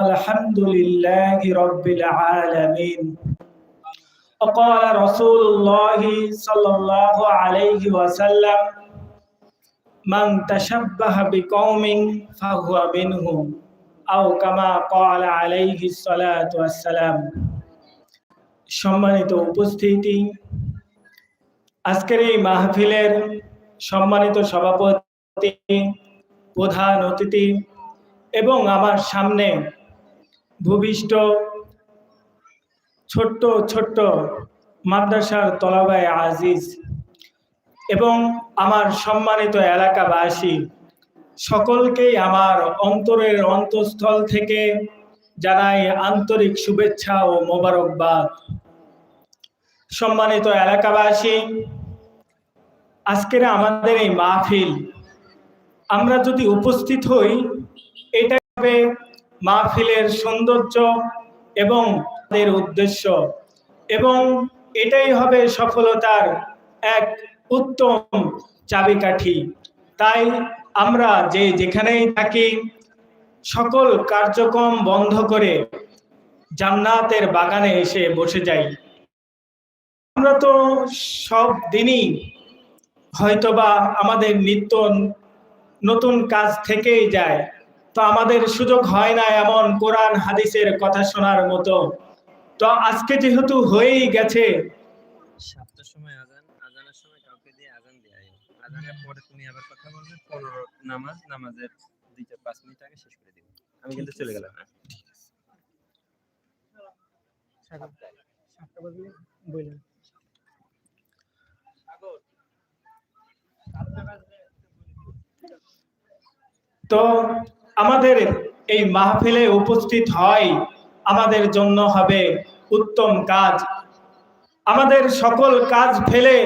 الحمد لله رب العالمين وقال رسول الله صلى الله عليه وسلم من تشبه بقوم فهو منهم أو كما قال عليه الصلاة والسلام সম্মানিত উপস্থিতি আজকের এই মাহফিলের সম্মানিত সভাপতি প্রধান অতিথি এবং আমার সামনে ভূমিষ্ঠ ছোট্ট ছোট্ট মাদ্রাসার তলাবায় আজিজ এবং আমার সম্মানিত এলাকাবাসী, সকলকেই আমার অন্তরের অন্তঃস্থল থেকে জানাই আন্তরিক শুভেচ্ছা ও মোবারকবাদ। সম্মানিত এলাকাবাসী, আজকের আমাদের এই মাহফিল, আমরা যদি উপস্থিত হই, এটা মাহফিলের সৌন্দর্য এবং তাদের উদ্দেশ্য। এবং এটাই হবে সফলতার এক উত্তম চাবিকাঠি। তাই আমরা যে যেখানেই থাকি, সকল কার্যক্রম বন্ধ করে জান্নাতের বাগানে এসে বসে যাই। আমরা তো সব দিনই হয়তোবা আমাদের নিত্য নতুন কাজ থেকেই যায় তো আমাদের সুযোগ হয় না এমন কোরআন হাদিসের কথা শোনার মতো। তো আজকে যেহেতু হয়েই গেছে সাতটার সময় আজান আজানের সময় কাউকে দিয়ে আজান দিয়ে আজানের পরে তুমি আবার কথা বলবে পনেরো নামাজ নামাজের পাঁচ মিনিট আগে শেষ করে দিবে। আমি কিন্তু চলে গেলাম। তো আমাদের এই মাহফিলে উপস্থিত হয়, আমাদের জন্য হবে উত্তম কাজ। আমাদের সকল কাজ ফেলে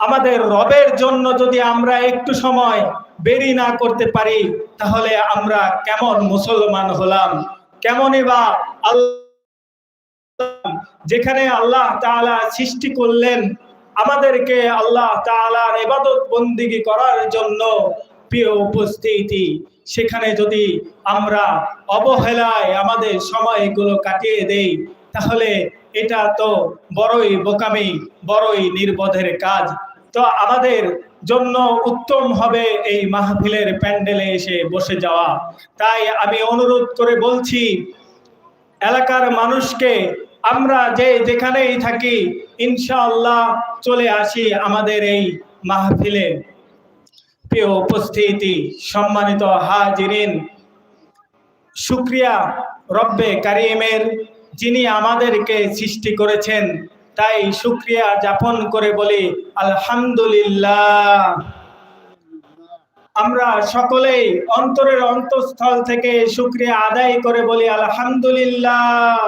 আমাদের রবের জন্য যদি আমরা একটু সময় বেরি না করতে পারি, তাহলে আমরা কেমন মুসলমান হলাম? কেমনই বা আল্লাহ, যেখানে আল্লাহ তাআলা সৃষ্টি করলেন, আমাদেরকে আল্লাহ তাআলার এবাদত বন্দিগি করার জন্য প্রিয় উপস্থিতি, সেখানে যদি আমরা অবহেলায় আমাদের সময়গুলো কাটিয়ে দেই, তাহলে এটা তো বড়ই বোকামি, বড়ই নির্বোধের কাজ। তো আমাদের জন্য উত্তম হবে এই মাহফিলের প্যান্ডেলে এসে বসে যাওয়া। তাই আমি অনুরোধ করে বলছি, এলাকার মানুষকে আমরা যে যেখানেই থাকি, ইনশাআল্লাহ চলে আসি আমাদের এই মাহফিলে। প্রিয় উপস্থিতি, সম্মানিত হাজিরিন। শুক্রিয়া রব্বে কারিমের, যিনি আমাদেরকে সৃষ্টি করেছেন। তাই শুক্রিয়া যাপন করে বলি, আলহামদুলিল্লাহ। আমরা সকলেই অন্তরের অন্তঃস্থল থেকে শুক্রিয়া আদায় করে বলি, আলহামদুলিল্লাহ।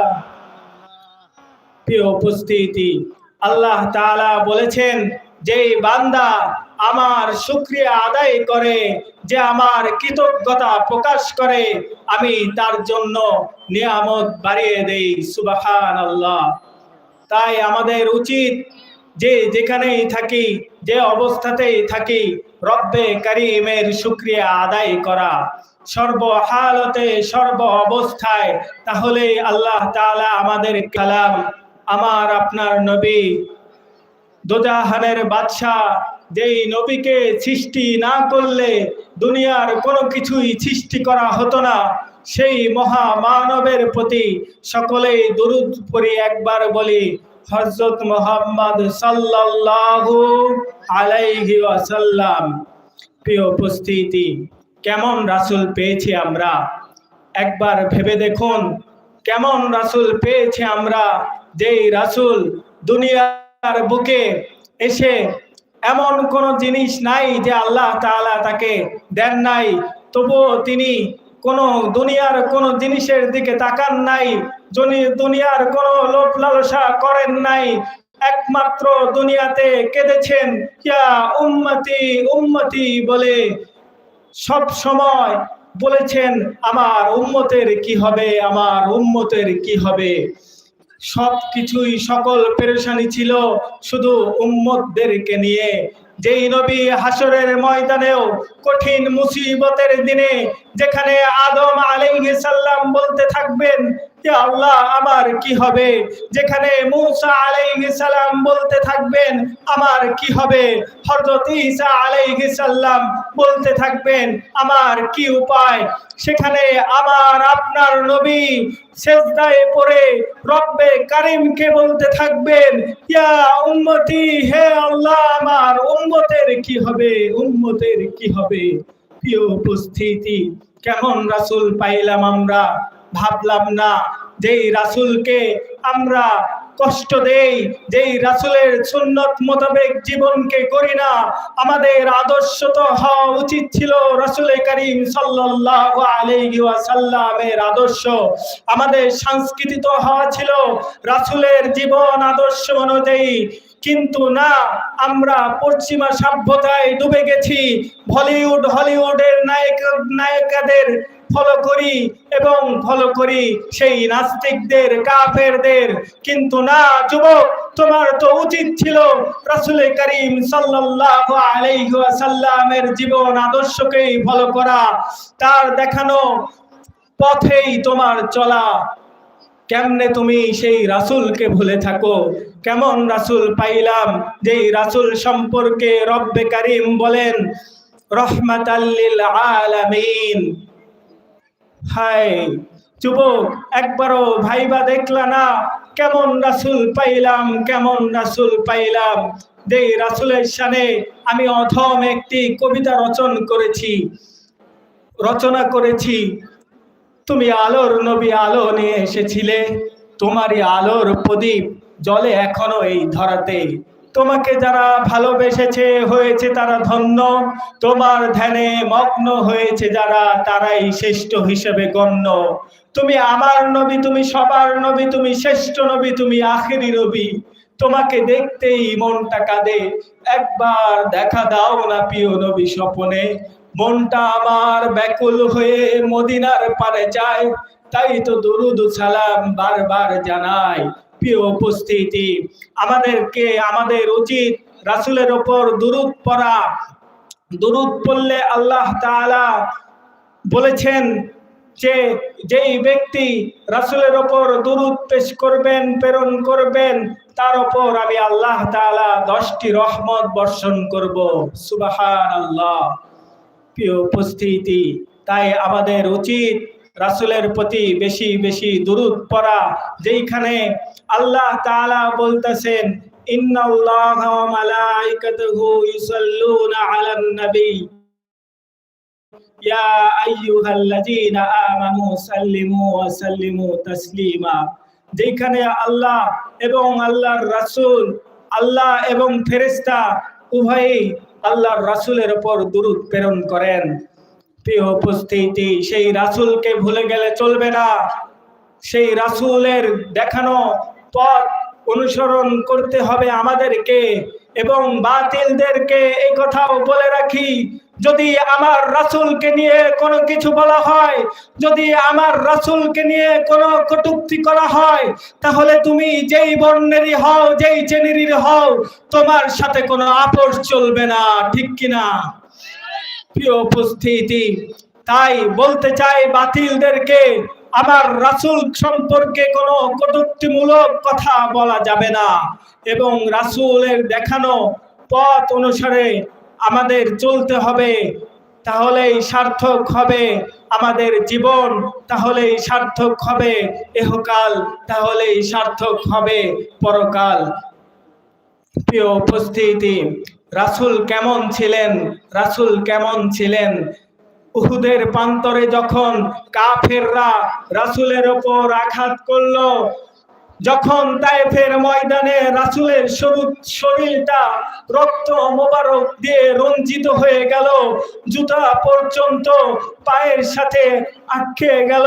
প্রিয় উপস্থিতি, আল্লাহ তাআলা বলেছেন, যেই বান্দা আমার শুক্রিয়া আদায় করে যে আমার কৃতজ্ঞতা প্রকাশ করে, আমি তার জন্য নিয়ামত বাড়িয়ে দেই সুবাহান আল্লাহ তাই আমাদের উচিত যে যেখানেই থাকি, যে অবস্থাতেই থাকি, রব্বে করিমের শুক্রিয়া আদায় করা। সর্বহালতে সর্ব অবস্থায় তাহলে আল্লাহ তাআলা আমাদের কালাম, আমার আপনার নবী, দোজাহানের বাদশাহ যেই নবীকে সৃষ্টি না করলে দুনিয়ার কোনো কিছুই সৃষ্টি করা হতো না, সেই মহা মানবের প্রতি সকলেই দুরুদ পড়ি একবার বলি হজরত মোহাম্মদ সাল্লাল্লাহু আলাইহি ওয়াসাল্লাম। প্রিয় উপস্থিতি, কেমন রাসূল পেয়েছি আমরা? একবার ভেবে দেখুন, কেমন রাসূল পেয়েছি আমরা? যেই রাসূল দুনিয়ার বুকে এসে এমন কোন জিনিস নাই যে আল্লাহ তাআলা তাকে দেন নাই। তবুও তিনি কোন দুনিয়ার কোন জিনিসের দিকে তাকান নাই দুনিয়ার কোন লোভ লালসা করেন নাই। একমাত্র দুনিয়াতে কেঁদেছেন, ইয়া উম্মতি উম্মতি বলে সব সময় বলেছেন, আমার উম্মতের কি হবে? আমার উম্মতের কি হবে? সব কিছুই সকল পেরেশানি ছিল শুধু উম্মতদেরকে নিয়ে। যেই নবী হাসরের ময়দানেও কঠিন মুসিবতের দিনে যেখানে আদম আলাইহিস সালাম বলতে থাকবেন আল্লাহ আমার কি হবে? যেখানে মূসা আলাইহিস সালাম বলতে থাকবেন, আমার কি হবে? হযরত ঈসা আলাইহিস সালাম বলতে থাকবেন, আমার কি উপায়? সেখানে আমার আপনার নবী সেজদায় পড়ে রব্বে কারিমকে বলতে থাকবেন, ইয়া উম্মতি, হে আল্লাহ, আমার উম্মতের কি হবে? উম্মতের কি হবে? প্রিয় উপস্থিতি, কেমন রাসূল পাইলাম আমরা? ভাবলাম না, যেই রাসূলকে আমরা কষ্ট দেই, যেই রাসুলের সুন্নত মোতাবেক জীবনকে করি না, আমাদের আদর্শ তো হওয়া উচিত ছিল রাসূল করিম সাল্লাল্লাহু আলাইহি ওয়াসাল্লামের আদর্শ। আমাদের সংস্কৃতি তো হওয়া ছিল রাসুলের জীবন আদর্শ অনুযায়ী কিন্তু না, আমরা পশ্চিমা সভ্যতায় ডুবে গেছি। বলিউড, হলিউডের নায়ক, নায়িকাদের ফলো করি এবং ফলো করি সেই নাস্তিকদের, কাফেরদের। কিন্তু না, যুবক, তোমার তো উচিত ছিল রাসূল করিম সাল্লাল্লাহু আলাইহি ওয়াসাল্লামের জীবন আদর্শকেই ফলো করা। তার দেখানো পথেই তোমার চলা। কেমনে তুমি সেই রাসূলকে ভুলে থাকো? কেমন রাসূল পাইলাম? যেই রাসূল সম্পর্কে রব্বে কারিম বলেন রহমাতাল্লিল আলামিন। হায়, যুবক, একবারও ভাইবা দেখলা না, কেমন রাসূল পাইলাম, কেমন রাসূল পাইলাম? যেই রাসূলের শানে আমি অথম একটি কবিতা রচন করেছি, রচনা করেছি তুমি আলোর নবী আলো নিয়ে এসেছিলে। তোমারই আলোর প্রদীপ জলে এখনও এই ধরাতে। তোমাকে যারা ভালোবেসেছে, হয়েছে তারা ধন্য। তোমার ধ্যানে মগ্ন হয়েছে যারা, তারাই শ্রেষ্ঠ হিসেবে গণ্য। তুমি আমার নবী, তুমি সবার নবী, তুমি শ্রেষ্ঠ নবী, তুমি আখেরি নবী। তোমাকে দেখতেই মনটা কাঁদে। একবার দেখা দাও না প্রিয় নবী স্বপনে। মনটা আমার ব্যাকুল হয়ে মদিনার পারে যায়। তাই তো দুরুদ সালাম বারবার জানাই। প্রিয় উপস্থিতি, আমাদেরকে, আমাদের উচিত রাসূলের ওপর দুরুদ পড়া। দুরুদ পড়লে আল্লাহ তাআলা বলেছেন যে, যেই ব্যক্তি রাসুলের ওপর দুরুদ পেশ করবেন, প্রেরণ করবেন, তার ওপর আমি আল্লাহ তাআলা দশটি রহমত বর্ষণ করব। সুবহানাল্লাহ। উপস্থিতি। তাই আমাদের উচিত রাসূলের প্রতি বেশি বেশি দুরুদ পড়া। যেইখানে আল্লাহ তাআলা বলতেছেন যেখানে আল্লাহ এবং আল্লাহর রাসূল, আল্লাহ এবং ফেরেশতা উভয়ই আল্লাহর রাসুলের ওপর দুরুদ প্রেরণ করেন। প্রিয় উপস্থিতি, সেই রাসুলকে ভুলে গেলে চলবে না। সেই রাসুলের দেখানো পথ অনুসরণ করতে হবে আমাদেরকে এবং বাতিলদেরকে এই কথাও বলে রাখি যদি আমার রাসূলকে নিয়ে কোনো কিছু বলা হয়, যদি আমার রাসূলকে নিয়ে কোনো কটূক্তি করা হয়, তাহলে তুমি যেই বর্ণেরই হও, যেই শ্রেণীরই হও, তোমার সাথে কোনো আপোষ চলবে না, ঠিক কিনা? প্রিয় উপস্থিতি, তাই বলতে চাই বাতিলদেরকে, আমার রাসূল সম্পর্কে কোনো কটূক্তিমূলক কথা বলা যাবে না। এবং রাসূলের দেখানো পথ অনুসারে আমাদের চলতে হবে, তাহলেই সার্থক হবে আমাদের জীবন, তাহলেই সার্থক হবে এহকাল, তাহলেই সার্থক হবে পরকাল। প্রিয় উপস্থিতি, রাসূল কেমন ছিলেন? রাসূল কেমন ছিলেন? উহুদের প্রান্তরে যখন কাফেররা রাসুলের ওপর আঘাত করল যখন তাইফের ময়দানে রাসূলের শরু- শরীরটা রক্ত মোবারক দিয়ে রঞ্জিত হয়ে গেল, জুতা পর্যন্ত পায়ের সাথে আটকে গেল,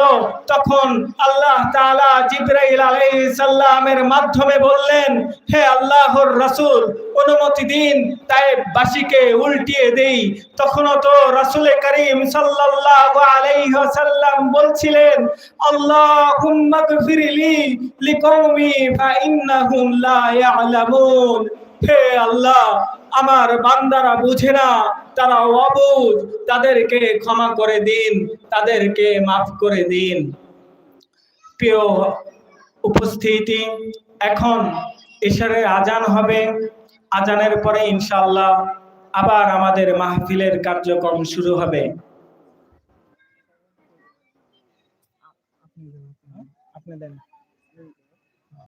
তখন আল্লাহ তাআলা জিবরাইল আলাইহিস সালামের মাধ্যমে বললেন, হে আল্লাহর রাসূল, অনুমতি দিন তাইফবাসীকে উল্টিয়ে দেই। তখনও তো রাসূল করিম সাল্লাল্লাহু আলাইহি ওয়াসাল্লাম বলছিলেন আল্লাহ গফিরলি লিকৌমি আল্লাহ, আমার বান্দারা বুঝে না, তারা অবুঝ। তাদেরকে ক্ষমা করে দিন, তাদেরকে মাফ করে দিন। প্রিয় উপস্থিতি, এখন ঈশ্বরের আজান হবে। আজানের পরে ইনশাআল্লাহ আবার আমাদের মাহফিলের কার্যক্রম শুরু হবে। আপনি দেন।